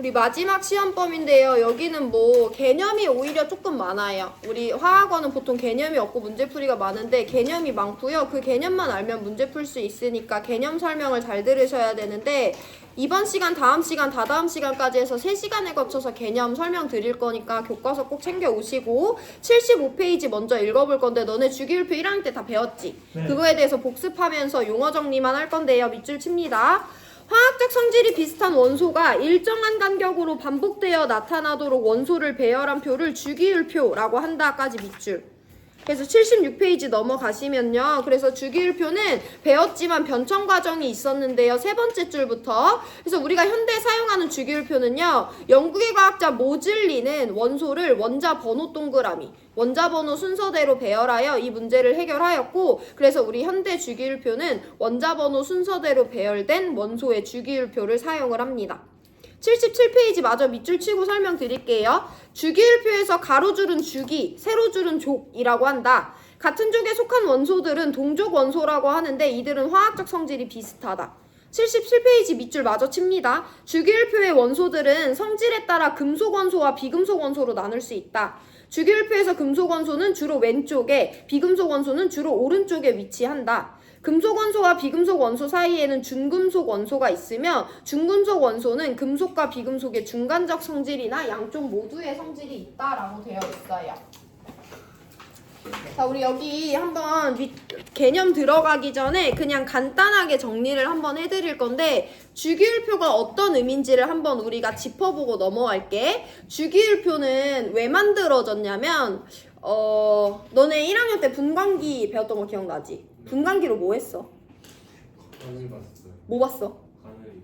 우리 마지막 시험범인데요. 여기는 뭐 개념이 오히려 조금 많아요. 우리 화학원은 보통 개념이 없고 문제풀이가 많은데 개념이 많고요. 그 개념만 알면 문제 풀 수 있으니까 개념 설명을 잘 들으셔야 되는데 이번 시간, 다음 시간, 다다음 시간까지 해서 3시간에 거쳐서 개념 설명 드릴 거니까 교과서 꼭 챙겨 오시고 75페이지 먼저 읽어볼 건데 너네 주기율표 1학년 때 다 배웠지? 네. 그거에 대해서 복습하면서 용어 정리만 할 건데요. 밑줄 칩니다. 화학적 성질이 비슷한 원소가 일정한 간격으로 반복되어 나타나도록 원소를 배열한 표를 주기율표라고 한다까지 밑줄. 그래서 76페이지 넘어가시면요. 그래서 주기율표는 배웠지만 변청 과정이 있었는데요. 세 번째 줄부터. 그래서 우리가 현대 사용하는 주기율표는요. 영국의 과학자 모즐리는 원소를 원자 번호 동그라미, 원자 번호 순서대로 배열하여 이 문제를 해결하였고, 그래서 우리 현대 주기율표는 원자 번호 순서대로 배열된 원소의 주기율표를 사용을 합니다. 77페이지 마저 밑줄 치고 설명드릴게요. 주기율표에서 가로줄은 주기, 세로줄은 족이라고 한다. 같은 족에 속한 원소들은 동족 원소라고 하는데 이들은 화학적 성질이 비슷하다. 77페이지 밑줄 마저 칩니다. 주기율표의 원소들은 성질에 따라 금속 원소와 비금속 원소로 나눌 수 있다. 주기율표에서 금속 원소는 주로 왼쪽에, 비금속 원소는 주로 오른쪽에 위치한다. 금속 원소와 비금속 원소 사이에는 중금속 원소가 있으며 중금속 원소는 금속과 비금속의 중간적 성질이나 양쪽 모두의 성질이 있다라고 되어 있어요. 자, 우리 여기 한번 윗- 개념 들어가기 전에 그냥 간단하게 정리를 한번 해드릴 건데 주기율표가 어떤 의미인지를 한번 우리가 짚어보고 넘어갈게. 주기율표는 왜 만들어졌냐면 어 너네 1학년 때 분광기 배웠던 거 기억나지? 분광기로 뭐 했어? 하늘 봤어요. 뭐 봤어? 하늘이.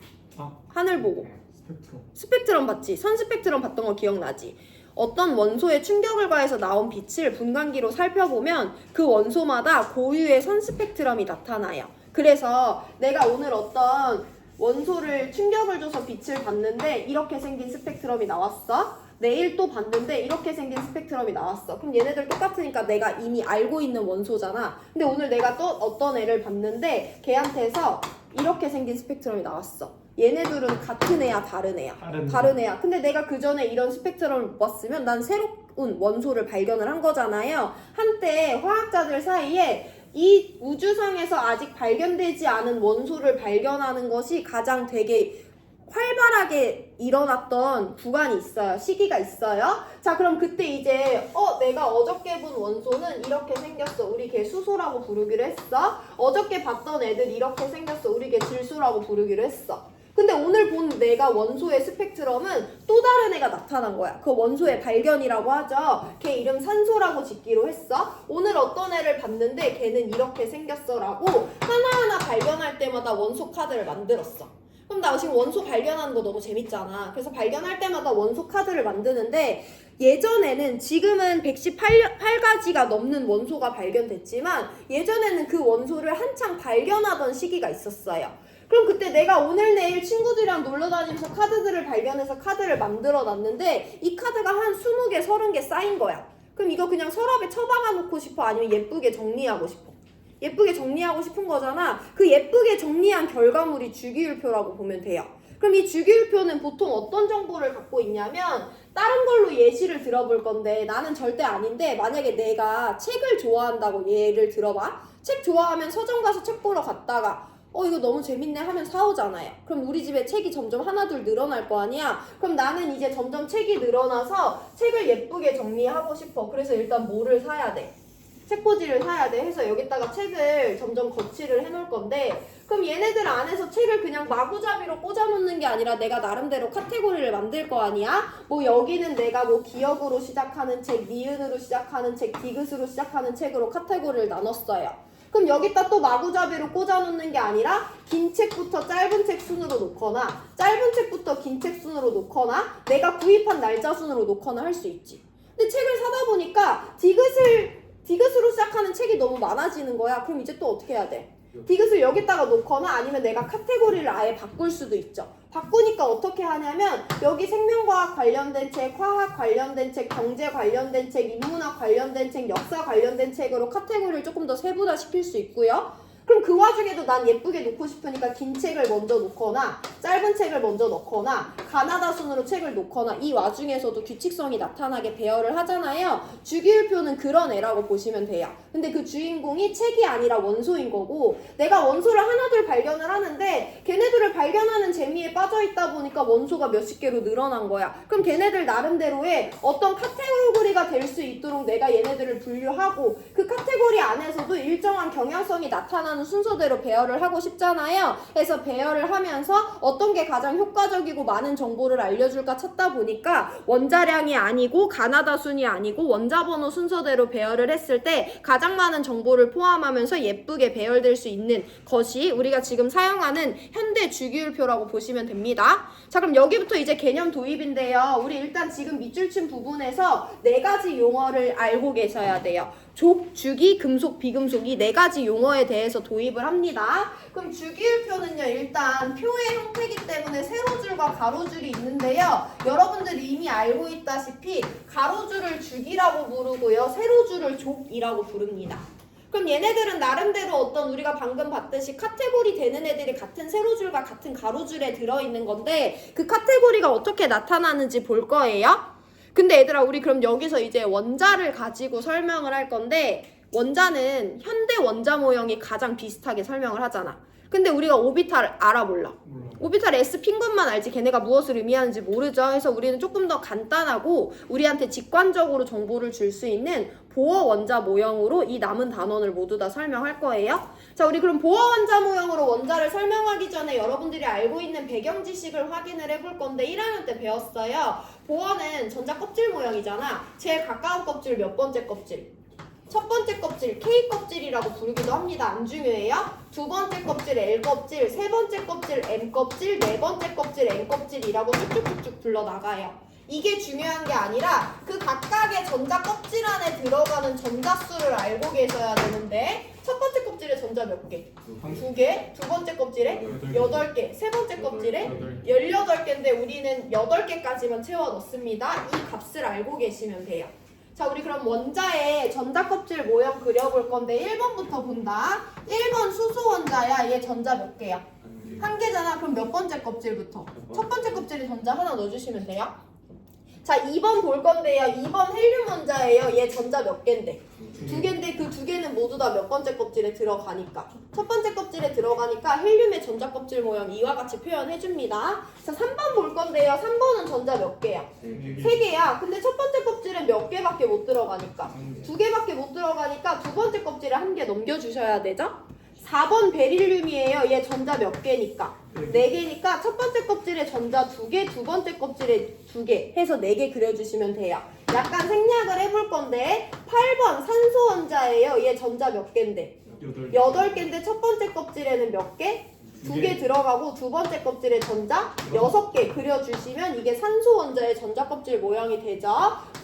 하늘 보고. 스펙트럼. 스펙트럼 봤지? 선 스펙트럼 봤던 거 기억나지? 어떤 원소에 충격을 가해서 나온 빛을 분광기로 살펴보면 그 원소마다 고유의 선 스펙트럼이 나타나요. 그래서 내가 오늘 어떤 원소를 충격을 줘서 빛을 봤는데 이렇게 생긴 스펙트럼이 나왔어. 내일 또 봤는데 이렇게 생긴 스펙트럼이 나왔어. 그럼 얘네들 똑같으니까 내가 이미 알고 있는 원소잖아. 근데 오늘 내가 또 어떤 애를 봤는데 걔한테서 이렇게 생긴 스펙트럼이 나왔어. 얘네들은 같은 애야, 다른 애야? 다른 다른 애야. 근데 내가 그 전에 이런 스펙트럼을 못 봤으면 난 새로운 원소를 발견을 한 거잖아요. 한때 화학자들 사이에 이 우주상에서 아직 발견되지 않은 원소를 발견하는 것이 가장 되게 활발하게 일어났던 구간이 있어요. 시기가 있어요. 자, 그럼 그때 이제 어 내가 어저께 본 원소는 이렇게 생겼어. 우리 걔 수소라고 부르기로 했어. 어저께 봤던 애들 이렇게 생겼어. 우리 걔 질소라고 부르기로 했어. 근데 오늘 본 내가 원소의 스펙트럼은 또 다른 애가 나타난 거야. 그 원소의 발견이라고 하죠. 걔 이름 산소라고 짓기로 했어. 오늘 어떤 애를 봤는데 걔는 이렇게 생겼어라고 하나하나 발견할 때마다 원소 카드를 만들었어. 그럼 나 지금 원소 발견하는 거 너무 재밌잖아. 그래서 발견할 때마다 원소 카드를 만드는데 예전에는 지금은 118가지가 넘는 원소가 발견됐지만 예전에는 그 원소를 한창 발견하던 시기가 있었어요. 그럼 그때 내가 오늘 내일 친구들이랑 놀러 다니면서 카드들을 발견해서 카드를 만들어 놨는데 이 카드가 한 20개, 30개 쌓인 거야. 그럼 이거 그냥 서랍에 처박아 놓고 싶어? 아니면 예쁘게 정리하고 싶어? 예쁘게 정리하고 싶은 거잖아. 그 예쁘게 정리한 결과물이 주기율표라고 보면 돼요. 그럼 이 주기율표는 보통 어떤 정보를 갖고 있냐면 다른 걸로 예시를 들어볼 건데 나는 절대 아닌데 만약에 내가 책을 좋아한다고 예를 들어봐. 책 좋아하면 서점 가서 책 보러 갔다가 어 이거 너무 재밌네 하면 사오잖아요. 그럼 우리 집에 책이 점점 하나둘 늘어날 거 아니야. 그럼 나는 이제 점점 책이 늘어나서 책을 예쁘게 정리하고 싶어. 그래서 일단 뭐를 사야 돼? 책꽂이를 사야 돼 해서 여기다가 책을 점점 거치를 해놓을 건데 그럼 얘네들 안에서 책을 그냥 마구잡이로 꽂아놓는 게 아니라 내가 나름대로 카테고리를 만들 거 아니야? 뭐 여기는 내가 뭐 기억으로 시작하는 책, 니은으로 시작하는 책, 디귿으로 시작하는 책으로 카테고리를 나눴어요. 그럼 여기다 또 마구잡이로 꽂아놓는 게 아니라 긴 책부터 짧은 책 순으로 놓거나 짧은 책부터 긴 책 순으로 놓거나 내가 구입한 날짜 순으로 놓거나 할 수 있지. 근데 책을 사다 보니까 디귿을 디귿으로 시작하는 책이 너무 많아지는 거야. 그럼 이제 또 어떻게 해야 돼? 디귿을 여기다가 놓거나 아니면 내가 카테고리를 아예 바꿀 수도 있죠. 바꾸니까 어떻게 하냐면 여기 생명과학 관련된 책, 화학 관련된 책, 경제 관련된 책, 인문학 관련된 책, 역사 관련된 책으로 카테고리를 조금 더 세분화시킬 수 있고요. 그럼 그 와중에도 난 예쁘게 놓고 싶으니까 긴 책을 먼저 놓거나 짧은 책을 먼저 넣거나 가나다 순으로 책을 놓거나 이 와중에서도 규칙성이 나타나게 배열을 하잖아요. 주기율표는 그런 애라고 보시면 돼요. 근데 그 주인공이 책이 아니라 원소인 거고 내가 원소를 하나둘 발견을 하는데 걔네들을 발견하는 재미에 빠져 있다 보니까 원소가 몇십 개로 늘어난 거야. 그럼 걔네들 나름대로의 어떤 카테고리가 될 수 있도록 내가 얘네들을 분류하고 그 카테고리 안에서도 일정한 경향성이 나타나 는 순서대로 배열을 하고 싶잖아요. 그래서 배열을 하면서 어떤 게 가장 효과적이고 많은 정보를 알려줄까 찾다 보니까 원자량이 아니고 가나다 순이 아니고 원자 번호 순서대로 배열을 했을 때 가장 많은 정보를 포함하면서 예쁘게 배열될 수 있는 것이 우리가 지금 사용하는 현대 주기율표라고 보시면 됩니다. 자 그럼 여기부터 이제 개념 도입인데요. 우리 일단 지금 밑줄 친 부분에서 네 가지 용어를 알고 계셔야 돼요. 족, 주기, 금속, 비금속 이 네 가지 용어에 대해서 도입을 합니다. 그럼 주기율표는요 일단 표의 형태이기 때문에 세로줄과 가로줄이 있는데요. 여러분들이 이미 알고 있다시피 가로줄을 주기라고 부르고요. 세로줄을 족이라고 부릅니다. 그럼 얘네들은 나름대로 어떤 우리가 방금 봤듯이 카테고리 되는 애들이 같은 세로줄과 같은 가로줄에 들어있는 건데 그 카테고리가 어떻게 나타나는지 볼 거예요. 근데 얘들아 우리 그럼 여기서 이제 원자를 가지고 설명을 할 건데 원자는 현대 원자 모형이 가장 비슷하게 설명을 하잖아. 근데 우리가 오비탈 알아 몰라. 몰라. 오비탈 S 핀 것만 알지 걔네가 무엇을 의미하는지 모르죠. 그래서 우리는 조금 더 간단하고 우리한테 직관적으로 정보를 줄 수 있는 보어 원자 모형으로 이 남은 단원을 모두 다 설명할 거예요. 자, 우리 그럼 보어 원자 모형으로 원자를 설명하기 전에 여러분들이 알고 있는 배경 지식을 확인을 해볼 건데 1학년 때 배웠어요. 보어는 전자 껍질 모형이잖아. 제일 가까운 껍질 몇 번째 껍질? 첫 번째 껍질 K 껍질이라고 부르기도 합니다. 안 중요해요. 두 번째 껍질 L 껍질, 세 번째 껍질 M 껍질, 네 번째 껍질 N 껍질이라고 쭉쭉쭉쭉 불러 나가요. 이게 중요한 게 아니라 그 각각의 전자 껍질 안에 들어가는 전자 수를 알고 계셔야 되는데 첫 번째 껍질에 전자 몇 개? 두 개. 두 번째 껍질에 여덟 개. 세 번째 껍질에 여덟. 18개인데 우리는 8개까지만 채워 넣습니다. 이 값을 알고 계시면 돼요. 자, 우리 그럼 원자의 전자 껍질 모형 그려볼 건데 1번부터 본다. 1번 수소 원자야. 얘 전자 몇 개야? 한 개잖아. 그럼 몇 번째 껍질부터? 첫 번째 껍질에 전자 하나 넣어주시면 돼요. 자, 2번 볼 건데요. 2번 헬륨 원자예요. 얘 전자 몇 개인데? 두 개인데 그 두 개는 모두 다 몇 번째 껍질에 들어가니까 첫 번째 들어가니까 헬륨의 전자 껍질 모형 이와 같이 표현해 줍니다. 자, 3번 볼 건데요. 3번은 전자 몇 개야? 세세 개야. 근데 첫 번째 껍질에 몇 개밖에 못 들어가니까. 두 개밖에 못 들어가니까 두 번째 껍질에 한 개 넘겨 주셔야 되죠? 4번 베릴륨이에요. 얘 전자 몇 개니까? 네 개니까 첫 번째 껍질에 전자 두 개, 두 번째 껍질에 두 개 해서 네 개 그려주시면 돼요. 약간 생략을 해볼 건데 8번 산소 원자예요. 얘 전자 몇 개인데? 여덟. 여덟 개인데 첫 번째 껍질에는 몇 개? 두 개 들어가고 두 번째 껍질에 전자 여섯 개 그려주시면 이게 산소 원자의 전자 껍질 모양이 되죠.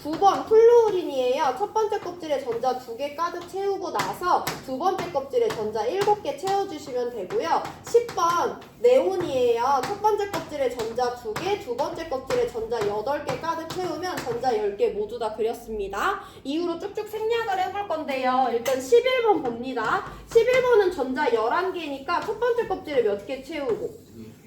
9번 플루오린이에요. 첫 번째 껍질에 전자 두개 가득 채우고 나서 두 번째 껍질에 전자 일곱 개 채워주시면 되고요. 10번 네온이에요. 첫 번째 껍질에 전자 두 개, 두 번째 껍질에 전자 여덟 개 가득 채우면 전자 열개 모두 다 그렸습니다. 이후로 쭉쭉 생략을 해볼 건데요. 일단 11번 봅니다. 11번은 전자 11개니까 첫 번째 껍질에 몇 개 채우고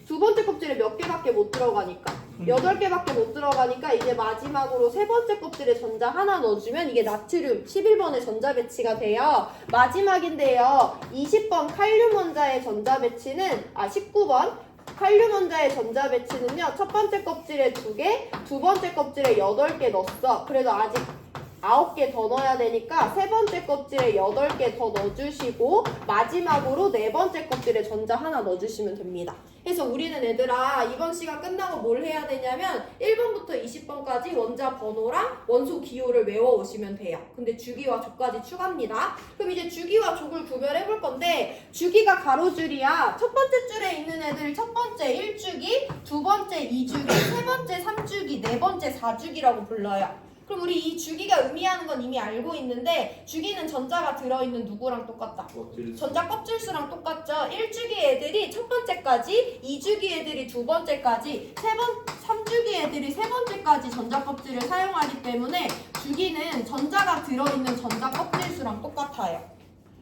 두 번째 껍질에 몇 개밖에 못 들어가니까 여덟 개밖에 못 들어가니까 이제 마지막으로 세 번째 껍질에 전자 하나 넣어주면 이게 나트륨 11번의 전자 배치가 돼요. 마지막인데요. 20번 칼륨 원자의 전자 배치는 아 19번 칼륨 원자의 전자 배치는요. 첫 번째 껍질에 두 개, 두 번째 껍질에 여덟 개 넣었어. 그래도 아직 아홉 개 더 넣어야 되니까 세 번째 껍질에 여덟 개 더 넣어주시고 마지막으로 네 번째 껍질에 전자 하나 넣어주시면 됩니다. 그래서 우리는 얘들아 이번 시간 끝나고 뭘 해야 되냐면 1번부터 20번까지 원자 번호랑 원소 기호를 외워오시면 돼요. 근데 주기와 족까지 추가입니다. 그럼 이제 주기와 족을 구별해 볼 건데 주기가 가로줄이야. 첫 번째 줄에 있는 애들 첫 번째 1주기, 두 번째 2주기, 세 번째 3주기, 네 번째 4주기라고 불러요. 그럼 우리 이 주기가 의미하는 건 이미 알고 있는데 주기는 전자가 들어있는 누구랑 똑같다? 껍질. 전자 껍질 수랑 똑같죠? 1주기 애들이 첫 번째까지, 2주기 애들이 두 번째까지, 세 번, 3주기 애들이 세 번째까지 전자 껍질을 사용하기 때문에 주기는 전자가 들어있는 전자 껍질 수랑 똑같아요.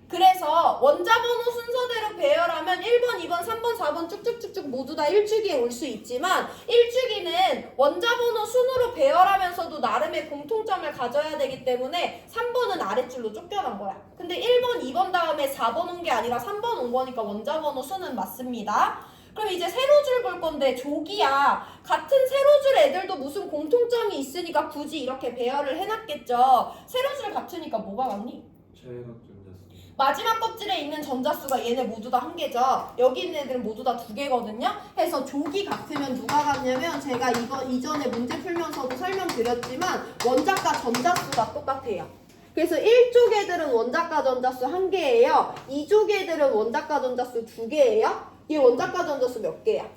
그래서 원자 번호 순서대로 배열하면 1번, 2번, 3번, 4번 쭉쭉쭉쭉 모두 다 1주기에 올 수 있지만 1주기는 원자 번호 순으로 배열하면서도 나름의 공통점을 가져야 되기 때문에 3번은 아랫줄로 쫓겨난 거야. 근데 1번, 2번 다음에 4번 온 게 아니라 3번 온 거니까 원자 번호 수는 맞습니다. 그럼 이제 세로줄 볼 건데 조기야. 같은 세로줄 애들도 무슨 공통점이 있으니까 굳이 이렇게 배열을 해놨겠죠. 세로줄 같으니까 뭐가 같니? 전자수. 마지막 껍질에 있는 전자수가 얘네 모두 다 한 개죠. 여기 있는 애들은 모두 다 두 개거든요. 해서 조기 같으면 누가 같냐면 제가 이거 이전에 문제 풀면서도 설명드렸지만 원자과 전자수가 똑같아요. 그래서 1족 애들은 원자과 전자수 한 개예요. 2족 애들은 원자과 전자수 두 개예요. 얘 원자과 전자수 몇 개야?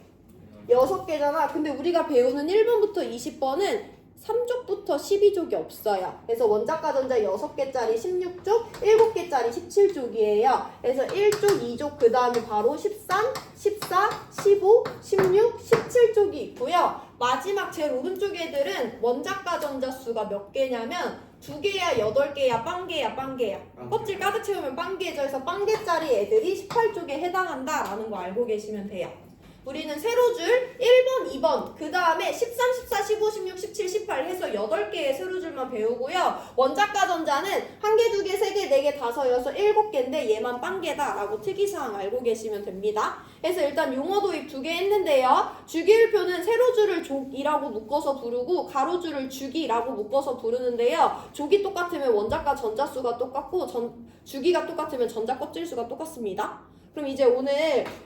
여섯 개잖아. 근데 우리가 배우는 1번부터 20번은 3족부터 12족이 없어요. 그래서 원자과 전자 6개짜리 16족, 7개짜리 17족이에요. 그래서 1족, 2족, 그 다음에 바로 13, 14, 15, 16, 17족이 있고요. 마지막 제일 오른쪽 애들은 원자과 전자 수가 몇 개냐면 두 개야, 여덟 개야, 빵 개야, 빵 개야. 껍질 가득 채우면 빵 개죠. 해서 빵 개짜리 애들이 18쪽에 해당한다라는 거 알고 계시면 돼요. 우리는 세로 줄 1번, 2번, 그 다음에 13, 14, 15, 16, 17, 18 해서 8개의 세로 줄만 배우고요. 원자과 전자는 한 개, 두 개, 세 개, 네 개, 다섯, 여섯, 일곱 개인데 얘만 빵개다 라고 특이사항 알고 계시면 됩니다. 그래서 일단 용어 도입 두개 했는데요. 주기율표는 세로 줄을 족이라고 묶어서 부르고 가로 줄을 주기라고 묶어서 부르는데요. 족이 똑같으면 원자과 전자수가 똑같고 전, 주기가 똑같으면 전자 껍질 수가 똑같습니다. 그럼 이제 오늘